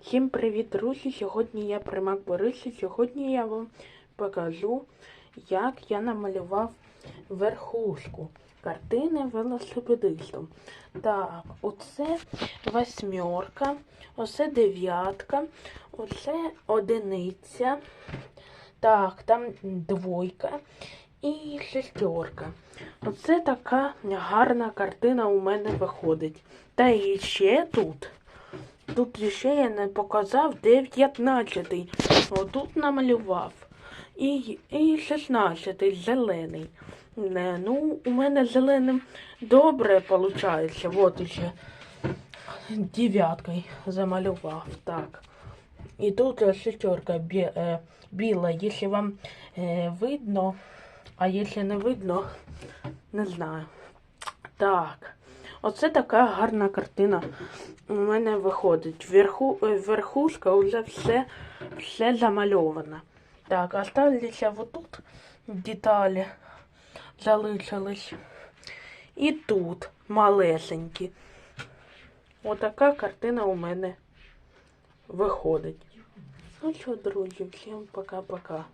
Всім привіт, друзі! Сьогодні я Примак Борис сьогодні я вам покажу, як я намалював верхушку картини велосипедистом. Так, оце восьмерка, оце дев'ятка, оце одиниця. Так, там двойка і шестерка. Оце така гарна картина у мене виходить. Та і ще тут. Тут ще я не показав 19-й. Отут намалював. І, і 16-й зелений. Не, ну, у мене зеленим добре виходить. От ще дев'яткою замалював. Так. І тут шестерка бі, е, біла. Якщо вам е, видно, а якщо не видно, не знаю. Так. Оце така гарна картина у мене виходить. Верху, е, верхушка вже все, все замальована. Так, осталися отут деталі залишились. І тут малесенькі. Отака картина у мене виходить. Ну що, друзі, всім пока-пока.